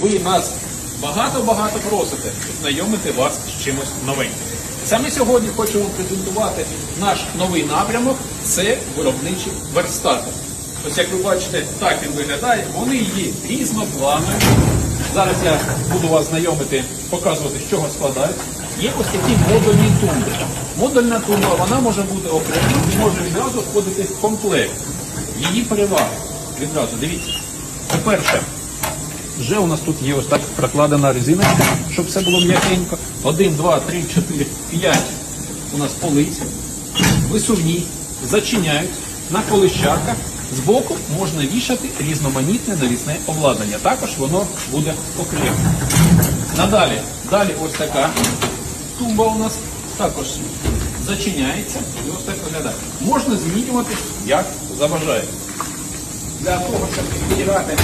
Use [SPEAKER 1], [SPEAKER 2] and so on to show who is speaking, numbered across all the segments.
[SPEAKER 1] ви нас багато-багато просите знайомити вас з чимось новеньким. Саме сьогодні хочу вам презентувати наш новий напрямок це виробничі верстати. Ось як ви бачите, так він виглядає. Вони є різнопланові. Зараз я буду вас знайомити, показувати, з чого складають. Є ось такі модульні тумби. Модульна тумба вона може бути окремо і може відразу входити в комплект. Її переваги відразу, дивіться. По-перше, вже у нас тут є ось так прокладена резиночка, щоб все було м'якенько. Один, два, три, чотири, п'ять у нас полиць, висувні, зачиняють на колищарках. Збоку можна вішати різноманітне навісне обладнання. Також воно буде окремо. Надалі, далі ось така тумба у нас також зачиняється і ось так виглядає. Можна змінювати, як забажаєте. Для того, щоб підбирати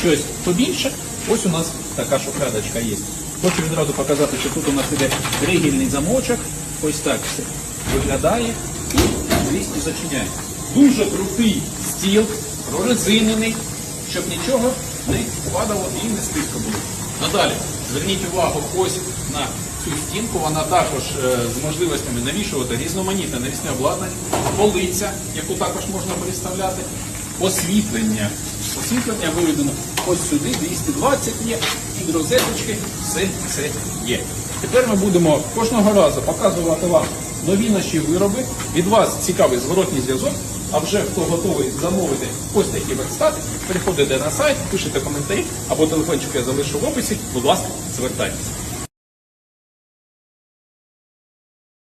[SPEAKER 1] щось побільше, ось у нас така шухлядочка є. Хочу відразу показати, що тут у нас іде ригільний замочок. Ось так все виглядає і, звісно, зачиняє. Дуже крутий стіл, прорезинений, щоб нічого не падало і не стиско було. Надалі, зверніть увагу ось на цю стінку, вона також е, з можливостями навішувати різноманітне навісне обладнання, полиця, яку також можна переставляти, освітлення. Освітлення виведено ось сюди, 220 є, під розеточки, все це є. Тепер ми будемо кожного разу показувати вам нові наші вироби. Від вас цікавий зворотній зв'язок. А вже хто готовий замовити ось такі верстати, переходите на сайт, пишете коментарі або телефончик я залишу в описі. Будь ласка, звертайтеся.